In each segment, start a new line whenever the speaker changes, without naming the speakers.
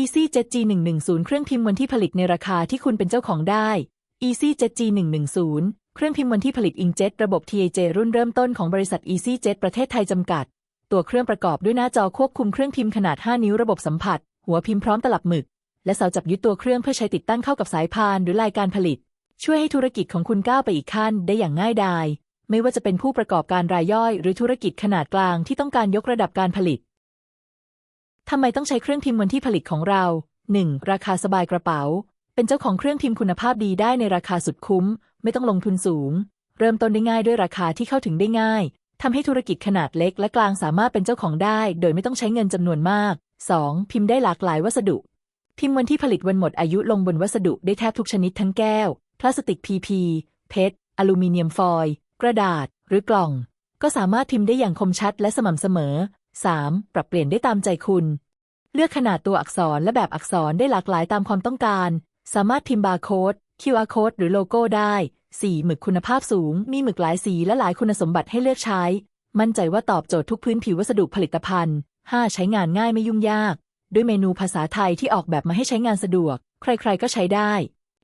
EasyJet G110 เครื่องพิมพ์วันที่ผลิตในราคาที่คุณเป็นเจ้าของได้ EasyJet G110 เครื่องพิมพ์วันที่ผลิตอิงเจ็ตระบบ TAJ รุ่นเริ่มต้นของบริษัท EasyJet ประเทศไทยจำกัด ตัวเครื่องประกอบด้วยหน้าจอควบคุมเครื่องพิมพ์ขนาด 5 นิ้วระบบสัมผัส หัวพิมพ์พร้อมตลับหมึก และเสาจับยึดตัวเครื่องเพื่อใช้ติดตั้งเข้ากับสายพานหรือลายการผลิต ช่วยให้ธุรกิจของคุณก้าวไปอีกขั้นได้อย่างง่ายดาย ไม่ว่าจะเป็นผู้ประกอบการรายย่อย หรือธุรกิจขนาดกลางที่ต้องการยกระดับการผลิต ทำไมต้องใช้เครื่องพิมพ์วันที่ผลิตของเรา 1. ราคาสบายกระเป๋า เป็นเจ้าของเครื่องพิมพ์คุณภาพดีได้ในราคาสุดคุ้ม ไม่ต้องลงทุนสูง เริ่มต้นได้ง่ายด้วยราคาที่เข้าถึงได้ง่ายทำให้ธุรกิจขนาดเล็กและกลางสามารถเป็นเจ้าของได้ โดยไม่ต้องใช้เงินจำนวนมาก 2. พิมพ์ได้หลากหลายวัสดุ พิมพ์วันที่ผลิตวันหมดอายุลงบนวัสดุได้แทบทุกชนิดทั้งแก้ว พลาสติก PP เพชร อลูมิเนียมฟอยล์ กระดาษ หรือกล่อง ก็สามารถพิมพ์ได้อย่างคมชัดและสม่ำเสมอ 3. ปรับเปลี่ยนได้ตามใจคุณ เลือกขนาดตัวอักษรและแบบอักษรได้หลากหลายตามความต้องการ สามารถพิมพ์บาร์โค้ด QR code หรือโลโก้ได้ 4. หมึกคุณภาพสูง มีหมึกหลายสีและหลายคุณสมบัติให้เลือกใช้ มั่นใจว่าตอบโจทย์ทุกพื้นผิววัสดุผลิตภัณฑ์ 5. ใช้งานง่ายไม่ยุ่งยาก ด้วยเมนูภาษาไทยที่ออกแบบมาให้ใช้งานสะดวก ใครๆก็ใช้ได้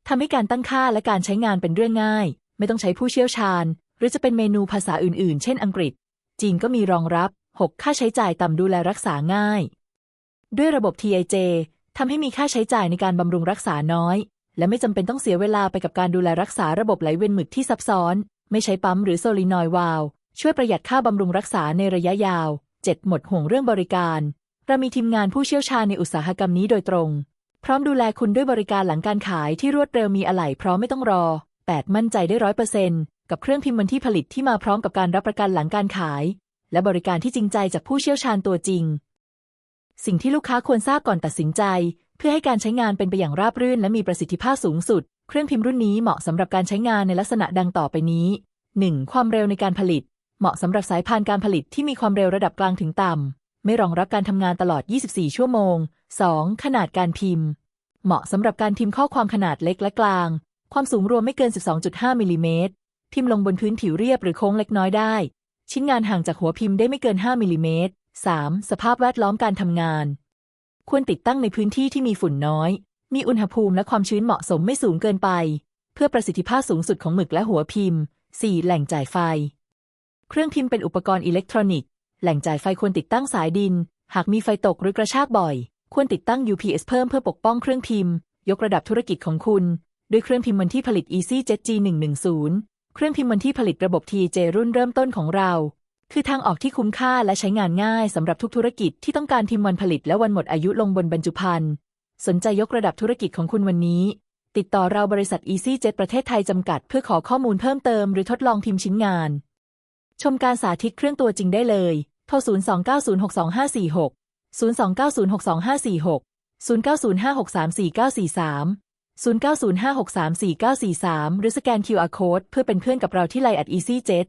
ทำให้การตั้งค่าและการใช้งานเป็นเรื่องง่าย ไม่ต้องใช้ผู้เชี่ยวชาญ หรือจะเป็นเมนูภาษาอื่นๆ เช่นอังกฤษ จีนก็มีรองรับ 6. ค่าใช้จ่ายต่ำดูแลรักษาง่าย ด้วยระบบ TIJ ทำให้มีค่าใช้จ่ายในการบำรุงรักษาน้อย และไม่จำเป็นต้องเสียเวลาไปกับการดูแลรักษาระบบไหลเวียนหมึกที่ซับซ้อน ไม่ใช้ปั๊มหรือโซลินอยด์วาลวช่วยประหยัดค่าบำรุงรักษาในระยะยาว 7. หมดห่วงเรื่องบริการ เรามีทีมงานผู้เชี่ยวชาญในอุตสาหกรรมนี้โดยตรง พร้อมดูแลคุณด้วยบริการหลังการขายที่รวดเร็วมีอะไหล่พร้อมไม่ต้องรอ 8. มั่นใจได้ร้อยเปอร์เซ็นต์กับเครื่องพิมพ์วันที่ผลิตที่มาพร้อมกับการรับประกันหลังการขาย และบริการที่จริงใจจากผู้เชี่ยวชาญตัวจริง สิ่งที่ลูกค้าควรทราบก่อนตัดสินใจ เพื่อให้การใช้งานเป็นไปอย่างราบรื่น และมีประสิทธิภาพสูงสุด เครื่องพิมพ์รุ่นนี้เหมาะสำหรับการใช้งานในลักษณะดังต่อไปนี้ 1. ความเร็วในการผลิต เหมาะสำหรับสายพานการผลิตที่มีความเร็วระดับกลางถึงต่ำไม่รองรับการทำงานตลอด 24 ชั่วโมง 2. ขนาดการพิมพ์ เหมาะสำหรับการพิมพ์ข้อความขนาดเล็กและกลาง ความสูงรวมไม่เกิน 12.5มิลลิเมตรพิมพ์ลงบนพื้นผิวเรียบหรือโค้งเล็กน้อยได้ ชิ้นงานห่างจากหัวพิมพ์ได้ไม่เกิน 5มิลลิเมตร 3. สภาพแวดล้อมการทำงาน ควรติดตั้งในพื้นที่ที่มีฝุ่นน้อย มีอุณหภูมิและความชื้นเหมาะสมไม่สูงเกินไป เพื่อประสิทธิภาพสูงสุดของหมึกและหัวพิมพ์ 4. แหล่งจ่ายไฟ เครื่องพิมพ์เป็นอุปกรณ์อิเล็กทรอนิกส์ แหล่งจ่ายไฟควรติดตั้งสายดิน หากมีไฟตกหรือกระชากบ่อย ควรติดตั้ง UPS เพิ่มเพื่อปกป้องเครื่องพิมพ์ ยกระดับธุรกิจของคุณ ด้วยเครื่องพิมพ์วันที่ผลิต EasyJet G110 เครื่องพิมพ์วันที่ผลิตระบบ TJ รุ่นเริ่มต้นของเรา คือทางออกที่คุ้มค่าและใช้งานง่ายสำหรับทุกธุรกิจที่ต้องการพิมพ์วันผลิตและวันหมดอายุลงบนบรรจุภัณฑ์สนใจยกระดับธุรกิจของคุณวันนี้ ติดต่อเราบริษัท EasyJet ประเทศไทยจำกัด เพื่อขอข้อมูลเพิ่มเติมหรือทดลองพิมพ์ชิ้นงาน ชมการสาธิตเครื่องตัวจริงได้เลย โทร 029062546 029062546 0905634943 0905634943 หรือสแกน QR Code เพื่อเป็นเพื่อนกับเราที่ไลน์ at EasyJet